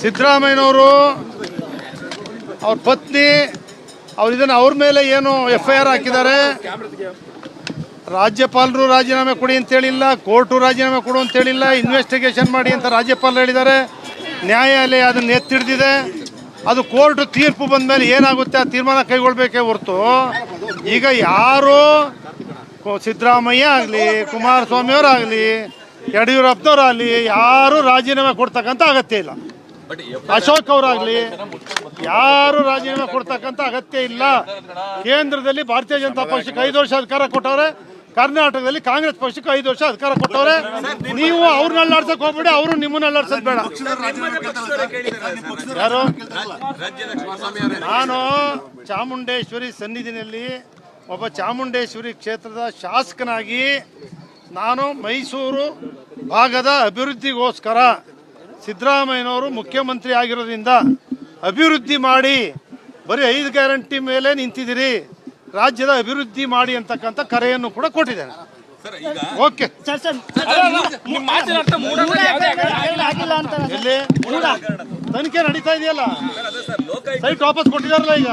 ಸಿದ್ದರಾಮಯ್ಯನವರು ಅವ್ರ ಪತ್ನಿ, ಅವ್ರು ಇದನ್ನು ಅವ್ರ ಮೇಲೆ ಏನು ಎಫ್ ಐ ಆರ್ ಹಾಕಿದ್ದಾರೆ? ರಾಜ್ಯಪಾಲರು ರಾಜೀನಾಮೆ ಕೊಡಿ ಅಂತ ಹೇಳಿಲ್ಲ, ಕೋರ್ಟು ರಾಜೀನಾಮೆ ಕೊಡು ಅಂತ ಹೇಳಿಲ್ಲ ಇನ್ವೆಸ್ಟಿಗೇಷನ್ ಮಾಡಿ ಅಂತ ರಾಜ್ಯಪಾಲರು ಹೇಳಿದ್ದಾರೆ. ನ್ಯಾಯಾಲಯ ಅದನ್ನು ಎತ್ತಿಡ್ದಿದೆ. ಅದು ಕೋರ್ಟ್ ತೀರ್ಪು ಬಂದ ಮೇಲೆ ಏನಾಗುತ್ತೆ? ಆ ತೀರ್ಮಾನ ಕೈಗೊಳ್ಬೇಕೇ ಹೊರತು ಈಗ ಯಾರು ಸಿದ್ದರಾಮಯ್ಯ ಆಗಲಿ ಕುಮಾರಸ್ವಾಮಿಯವರಾಗಲಿ ಯಡಿಯೂರಪ್ಪನವರಾಗಲಿ ಯಾರು ರಾಜೀನಾಮೆ ಕೊಡ್ತಕ್ಕಂಥ ಅಗತ್ಯ ಇಲ್ಲ. ಅಶೋಕ್ ಅವರಾಗ್ಲಿ ಯಾರು ರಾಜೀನಾಮೆ ಕೊಡ್ತಕ್ಕಂತ ಅಗತ್ಯ ಇಲ್ಲ. ಕೇಂದ್ರದಲ್ಲಿ ಭಾರತೀಯ ಜನತಾ ಪಕ್ಷಕ್ಕೆ ಐದು ವರ್ಷ ಅಧಿಕಾರ ಕೊಟ್ಟವ್ರೆ ಕರ್ನಾಟಕದಲ್ಲಿ ಕಾಂಗ್ರೆಸ್ ಪಕ್ಷಕ್ಕೆ ಐದು ವರ್ಷ ಅಧಿಕಾರ ಕೊಟ್ಟವ್ರೆ. ನೀವು ಅವ್ರನ್ನ ಅಲ್ಲಾಡ್ಸಕ್ ಹೋಗ್ಬೇಡಿ ಅವರು ನಿಮ್ಮನ್ನ ಅಲ್ಲಾಡ್ಸಕ್ ಬೇಡ. ಯಾರು? ನಾನು ಚಾಮುಂಡೇಶ್ವರಿ ಸನ್ನಿಧಿನಲ್ಲಿ ಒಬ್ಬ ಚಾಮುಂಡೇಶ್ವರಿ ಕ್ಷೇತ್ರದ ಶಾಸಕನಾಗಿ ನಾನು ಮೈಸೂರು ಭಾಗದ ಅಭಿವೃದ್ಧಿಗೋಸ್ಕರ ಸಿದ್ದರಾಮಯ್ಯನವರು ಮುಖ್ಯಮಂತ್ರಿ ಆಗಿರೋದ್ರಿಂದ ಅಭಿವೃದ್ಧಿ ಮಾಡಿ ಬರೀ ಐದು ಗ್ಯಾರಂಟಿ ಮೇಲೆ ನಿಂತಿದ್ದೀರಿ ರಾಜ್ಯದ ಅಭಿವೃದ್ಧಿ ಮಾಡಿ ಅಂತಕ್ಕಂಥ ಕರೆಯನ್ನು ಕೂಡ ಕೊಟ್ಟಿದ್ದೇನೆ ಓಕೆ. ಎಲ್ಲಿ? ತನಿಖೆ ನಡೀತಾ ಇದೆಯಲ್ಲ? ಸೈಟ್ ವಾಪಸ್ ಕೊಟ್ಟಿದಾರಲ್ಲ ಈಗ?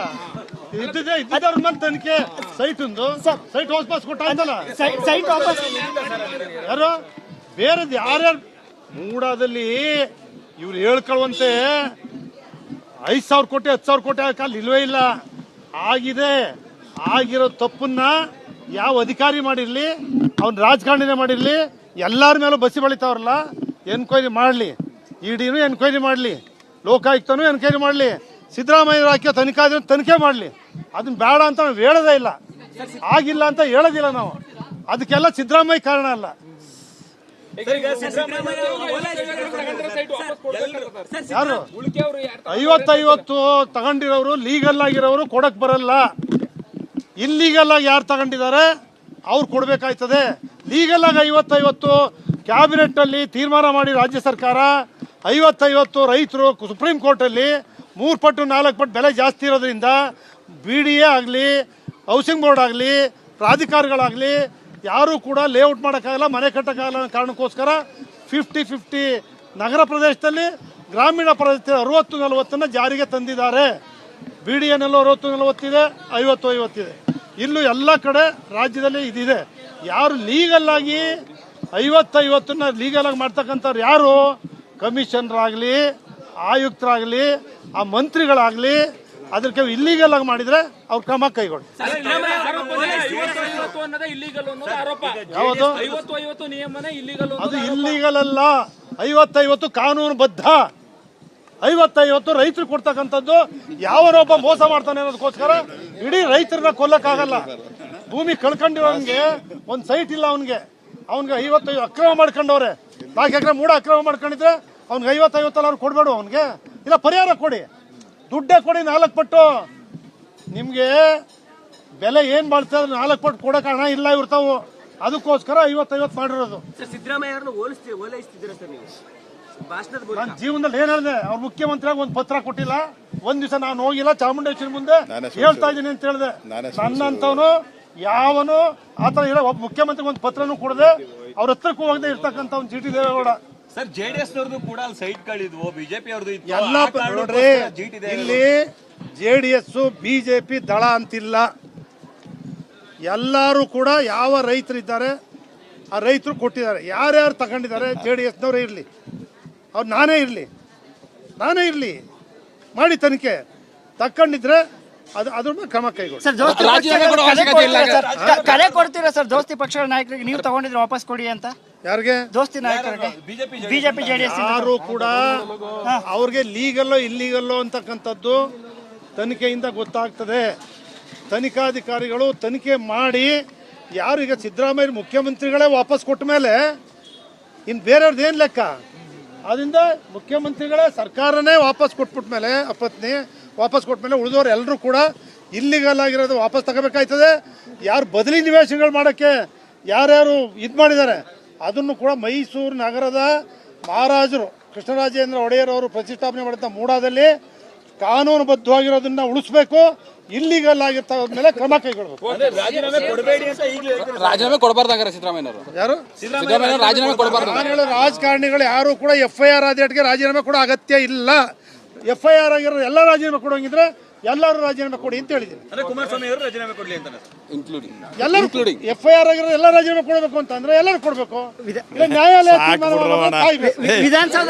ಇದ್ದಿದ್ದೆ ಇದ್ದಿದ್ದವ್ರ ಮೇಲೆ ತನಿಖೆ. ಸೈಟ್ ಒಂದು ಸೈಟ್ ವಾಪಸ್ ಕೊಟ್ಟಾಯ್ತಲ್ಲ? ಸೈಟ್ ವಾಪಸ್ ಯಾರು? ಬೇರೆದು ಯಾರ್ಯಾರು ಮೂಡಾದಲ್ಲಿ ಇವ್ರು ಹೇಳ್ಕೊಳ್ಳುವಂತೆ ಐದು ಸಾವಿರ ಕೋಟಿ, ಹತ್ತು ಸಾವಿರ ಕೋಟಿ ಕಾಲ ಇಲ್ವೇ ಇಲ್ಲ. ಆಗಿದೆ. ಆಗಿರೋ ತಪ್ಪನ್ನ ಯಾವ ಅಧಿಕಾರಿ ಮಾಡಿರಲಿ, ಅವ್ನ ರಾಜಕಾರಣಿನೇ ಮಾಡಿರಲಿ, ಎಲ್ಲರ ಮೇಲೂ ಬಸಿ ಬಳಿತಾವ್ರಲ್ಲ, ಎನ್ಕ್ವೈರಿ ಮಾಡಲಿ. ಇಡಿನೂ ಎನ್ಕ್ವೈರಿ ಮಾಡಲಿ, ಲೋಕಾಯುಕ್ತನೂ ಎನ್ಕ್ವೈರಿ ಮಾಡಲಿ ಸಿದ್ದರಾಮಯ್ಯ ಹಾಕಿ ತನಿಖಾಧಿಕಾರಿ ತನಿಖೆ ಮಾಡಲಿ. ಅದನ್ನ ಬೇಡ ಅಂತ ನಾವು ಹೇಳೋದೇ ಇಲ್ಲ. ಆಗಿಲ್ಲ ಅಂತ ಹೇಳೋದಿಲ್ಲ ನಾವು. ಅದಕ್ಕೆಲ್ಲ ಸಿದ್ದರಾಮಯ್ಯ ಕಾರಣ ಅಲ್ಲ. ಯಾರು? ಐವತ್ತೈವತ್ತು ತಗೊಂಡಿರೋರು ಲೀಗಲ್ ಆಗಿರೋರು ಕೊಡಕ್ ಬರಲ್ಲ. ಇಲ್ಲೀಗಲ್ ಆಗಿ ಯಾರು ತಗೊಂಡಿದ್ದಾರೆ ಅವ್ರು ಕೊಡ್ಬೇಕಾಯ್ತದೆ. ಲೀಗಲ್ ಆಗಿ ಐವತ್ತೈವತ್ತು ಕ್ಯಾಬಿನೆಟ್ ಅಲ್ಲಿ ತೀರ್ಮಾನ ಮಾಡಿ ರಾಜ್ಯ ಸರ್ಕಾರ ಐವತ್ತೈವತ್ತು ರೈತರು ಸುಪ್ರೀಂ ಕೋರ್ಟಲ್ಲಿ ಮೂರು ಪಟ್ಟು ನಾಲ್ಕು ಪಟ್ಟು ಬೆಲೆ ಜಾಸ್ತಿ ಇರೋದ್ರಿಂದ ಬಿ ಡಿ ಎ ಆಗಲಿ ಹೌಸಿಂಗ್ ಬೋರ್ಡ್ ಆಗಲಿ ಪ್ರಾಧಿಕಾರಗಳಾಗಲಿ ಯಾರೂ ಕೂಡ ಲೇಔಟ್ ಮಾಡೋಕ್ಕಾಗಲ್ಲ, ಮನೆ ಕಟ್ಟೋಕ್ಕಾಗಲ್ಲ ಅನ್ನೋ ಕಾರಣಕ್ಕೋಸ್ಕರ ಫಿಫ್ಟಿ ಫಿಫ್ಟಿ ನಗರ ಪ್ರದೇಶದಲ್ಲಿ, ಗ್ರಾಮೀಣ ಪ್ರದೇಶದಲ್ಲಿ ಅರವತ್ತು ನಲವತ್ತನ್ನು ಜಾರಿಗೆ ತಂದಿದ್ದಾರೆ. ಬಿ ಡಿ ಎನಲ್ಲೂ ಅರವತ್ತು ನಲವತ್ತಿದೆ, ಐವತ್ತು ಐವತ್ತಿದೆ. ಇಲ್ಲೂ ಎಲ್ಲ ಕಡೆ ರಾಜ್ಯದಲ್ಲಿ ಇದಿದೆ. ಯಾರು ಲೀಗಲ್ಲಾಗಿ ಐವತ್ತೈವತ್ತನ್ನ ಲೀಗಲಾಗಿ ಮಾಡ್ತಕ್ಕಂಥವ್ರು ಯಾರು? ಕಮಿಷನರಾಗಲಿ ಆಯುಕ್ತರಾಗಲಿ, ಆ ಮಂತ್ರಿಗಳಾಗಲಿ ಅದಕ್ಕೆ ಇಲ್ಲಿಗಲ್ ಆಗಿ ಮಾಡಿದ್ರೆ ಅವ್ರ ಕ್ರಮ ಕೈಗೊಳ್ಳಿ. ಐವತ್ತು ಐವತ್ತು ಅನ್ನೋದೇ ಇಲ್ಲಿಗಲ್ ಅನ್ನೋದು ಆರೋಪ. ಯಾವುದು? ಐವತ್ತು ಐವತ್ತು ನಿಯಮನೇ ಇಲ್ಲಿಗಲ್ ಅದು ಇಲ್ಲೀಗಲ್ ಅಲ್ಲ. ಐವತ್ತೈವತ್ತು ಕಾನೂನು ಬದ್ಧ ಐವತ್ತೈವತ್ತು ರೈತರು ಕೊಡ್ತಕ್ಕಂಥದ್ದು ಯಾವನೊಬ್ಬ ಮೋಸ ಮಾಡ್ತಾನೆ ಅನ್ನೋದಕ್ಕೋಸ್ಕರ ಇಡೀ ರೈತರನ್ನ ಕೊಲ್ಲಕ್ಕಾಗಲ್ಲ. ಭೂಮಿ ಕಳ್ಕೊಂಡಿರೋನ್ಗೆ ಒಂದು ಸೈಟ್ ಇಲ್ಲ ಅವನಿಗೆ. ಅವನ್ಗೆ ಐವತ್ತೈದು ಅಕ್ರಮ ಮಾಡ್ಕೊಂಡವ್ರೆ. ನಾಲ್ಕು ಎಕರೆ ಮೂಡ ಅಕ್ರಮ ಮಾಡ್ಕೊಂಡಿದ್ರೆ ಅವ್ನಿಗೆ ಐವತ್ತೈವತ್ತಲ್ಲ ಅವ್ರು ಕೊಡ್ಬೇಡ ಅವನಿಗೆ. ಇಲ್ಲ ಪರಿಹಾರ ಕೊಡಿ. ದುಡ್ಡೇ ಕೊಡಿ ನಾಲ್ಕು ಪಟ್ಟು. ನಿಮಗೆ ಬೆಲೆ ಏನು ಮಾಡ್ತಾರೆ ನಾಲ್ಕು ಪಟ್ಟು ಕೊಡೋಕೆ ಹಣ ಇಲ್ಲ ಇರ್ತಾವು. ಅದಕ್ಕೋಸ್ಕರ ಐವತ್ತೈವತ್ತು ಮಾಡಿರೋದು. ಸರ್ ಸಿದ್ದರಾಮಯ್ಯ ಅವರನ್ನು ಓಲೈಸ್ತಿದ್ದೀರಾ ಸರ್ ನೀವು? ಭಾಷಣದ ನನ್ನ ಜೀವನದಲ್ಲಿ ಏನ್ ಹೇಳಿದೆ? ಅವ್ರ ಮುಖ್ಯಮಂತ್ರಿಯಾಗ ಒಂದು ಪತ್ರ ಕೊಟ್ಟಿಲ್ಲ. ಒಂದ್ ದಿವಸ ನಾನು ಹೋಗಿಲ್ಲ ಚಾಮುಂಡೇಶ್ವರಿ ಮುಂದೆ. ಹೇಳ್ತಾ ಇದ್ದೀನಿ ಅಂತ ಹೇಳಿದೆ. ನನ್ನಂತವನು ಯಾವನು ಆತರ ಹೇಳ ಒಬ್ಬ ಮುಖ್ಯಮಂತ್ರಿಗೆ ಒಂದು ಪತ್ರನೂ ಕೊಡದೆ ಅವ್ರ ಹತ್ರಕ್ಕೂ ಹೋಗದೆ ಇರ್ತಕ್ಕಂಥ ಒಂದು ಚೀಟಿ ದೇವೇಗೌಡ. ಸರ್ ಜೆಡಿಎಸ್ ನವ್ರದ್ದು ಕೂಡ ಅಲ್ಲಿ ಸೈಟ್ ಕಳಿದ್ವು ಬಿಜೆಪಿ ಅವ್ರದ್ದು ಇತ್ತು. ಎಲ್ಲ ಆ ಪ- ಕಾರಣಕ್ಕೋಸ್ಕರ ನೋಡ್ರಿ ಇಲ್ಲಿ ಜೆ ಡಿ ಎಸ್ ಬಿಜೆಪಿ ದಳ ಅಂತಿಲ್ಲ. ಎಲ್ಲರೂ ಕೂಡ ಯಾವ ರೈತರಿದ್ದಾರೆ ಆ ರೈತರು ಕೊಟ್ಟಿದ್ದಾರೆ. ಯಾರ್ಯಾರು ತಗೊಂಡಿದ್ದಾರೆ ಜೆ ಡಿ ಎಸ್ನವರೇ ಇರಲಿ. ಅವ್ರು ನಾನೇ ಇರಲಿ. ನಾನೇ ಇರಲಿ. ಮಾಡಿ ತನಿಖೆ. ತಕ್ಕೊಂಡಿದ್ರೆ ಅದು ಅದ್ರ ಮೇಲೆ ಕ್ರಮ ಕೈಗೊಳ್ಳಿ. ಸರ್ ದೋಸ್ತಿ ರಾಜೀನಾಮೆ ಕೊಡೋ ಅವಶ್ಯಕತೆ ಇಲ್ಲ ಕೊಡ್ತೀರಾ ಸರ್? ಕ- ಕರೆ ಕೊಡ್ತೀರಾ ಸರ್ ದೋಸ್ತಿ ಪಕ್ಷಗಳ ನಾಯಕರಿಗೆ? ನೀವು ತಗೊಂಡಿದ್ರೆ ವಾಪಸ್ ಕೊಡಿ ಅಂತ? ಯಾರಿಗೆ? ದೋಸ್ತಿ ನಾಯಕರಿಗೆ? ಬಿಜೆಪಿ ಜೆಡಿಎಸ್ ಯಾರು ಕೂಡ ಅವ್ರಿಗೆ ಲೀಗಲ್ಲೋ ಇಲ್ಲೀಗಲ್ಲೋ ಅಂತಕ್ಕಂಥದ್ದು ತನಿಖೆಯಿಂದ ಗೊತ್ತಾಗ್ತದೆ. ತನಿಖಾಧಿಕಾರಿಗಳು ತನಿಖೆ ಮಾಡಿ ಯಾರು ಈಗ ಸಿದ್ದರಾಮಯ್ಯ ಮುಖ್ಯಮಂತ್ರಿಗಳೇ ವಾಪಸ್ ಕೊಟ್ಟ ಮೇಲೆ ಇನ್ನು ಬೇರೆಯವ್ರದ್ದು ಏನು ಲೆಕ್ಕ? ಅದರಿಂದ ಮುಖ್ಯಮಂತ್ರಿಗಳೇ ಸರ್ಕಾರನೇ ವಾಪಸ್ ಕೊಟ್ಬಿಟ್ಟ ಮೇಲೆ ಅಪತ್ನಿ ವಾಪಸ್ ಕೊಟ್ಟ ಮೇಲೆ ಉಳಿದವರು ಎಲ್ಲರೂ ಕೂಡ ಇಲ್ಲಿಗಲ್ ಆಗಿರೋದು ವಾಪಸ್ ತಗೋಬೇಕಾಯ್ತದೆ. ಯಾರು ಬದಲಿ ನಿವೇಶನಗಳು ಮಾಡೋಕ್ಕೆ ಯಾರ್ಯಾರು ಇದು ಮಾಡಿದ್ದಾರೆ ಅದನ್ನು ಕೂಡ ಮೈಸೂರು ನಗರದ ಮಹಾರಾಜರು ಕೃಷ್ಣರಾಜೇಂದ್ರ ಒಡೆಯರ್ ಅವರು ಪ್ರತಿಷ್ಠಾಪನೆ ಮಾಡಿದ ಮೂಡಾದಲ್ಲಿ ಕಾನೂನುಬದ್ಧವಾಗಿರೋದನ್ನ ಉಳಿಸ್ಬೇಕು ಇಲ್ಲಿಗಲ್ ಆಗಿರ್ತಾವ ಮೇಲೆ ಕ್ರಮ ಕೈಗೊಳ್ಬೇಕು. ಅಂದ್ರೆ ರಾಜೀನಾಮೆ ಕೊಡಬೇಡಿ ಅಂತ ಈಗಲೇ ಹೇಳ್ತಾರೆ? ರಾಜೀನಾಮೆ ಕೊಡಬಾರ್ದಾಗಾರೆ ಸಿದ್ದರಾಮಯ್ಯನವರು. ಯಾರು? ಸಿದ್ದರಾಮಯ್ಯ ರಾಜೀನಾಮೆ ಕೊಡಬಾರ್ದು. ನಾನು ಹೇಳೋ ರಾಜಕಾರಣಿಗಳು ಯಾರು ಕೂಡ ಎಫ್ ಐ ಆರ್ ಆದೇಟ್ಗೆ ರಾಜೀನಾಮೆ ಕೂಡ ಅಗತ್ಯ ಇಲ್ಲ. ಎಫ್ ಐ ಆರ್ ಆಗಿರೋ ಎಲ್ಲ ರಾಜೀನಾಮೆ ಕೊಡೋಂಗಿದ್ರೆ ಎಲ್ಲರೂ ರಾಜೀನಾಮೆ ಕೊಡಿ ಅಂತ ಹೇಳಿದ್ದೀನಿ. ಅಂದ್ರೆ ಕುಮಾರಸ್ವಾಮಿ ಅವರು ರಾಜೀನಾಮೆ ಕೊಡ್ಲಿ ಅಂತಾನೆ ಸರ್. ಇನ್ಕ್ಲೂಡಿಂಗ್ ಎಲ್ಲರೂ ಎಫ್ ಐ ಆರ್ ಆಗಿರೋ ಎಲ್ಲ ರಾಜೀನಾಮೆ ಕೊಡಬೇಕು ಅಂತ ಅಂದ್ರೆ ಎಲ್ಲರೂ ಕೊಡಬೇಕು. ಇಲ್ಲ ನ್ಯಾಯಾಲಯ ಕಾಯ್ಬೇಕು. ವಿಧಾನಸೌಧ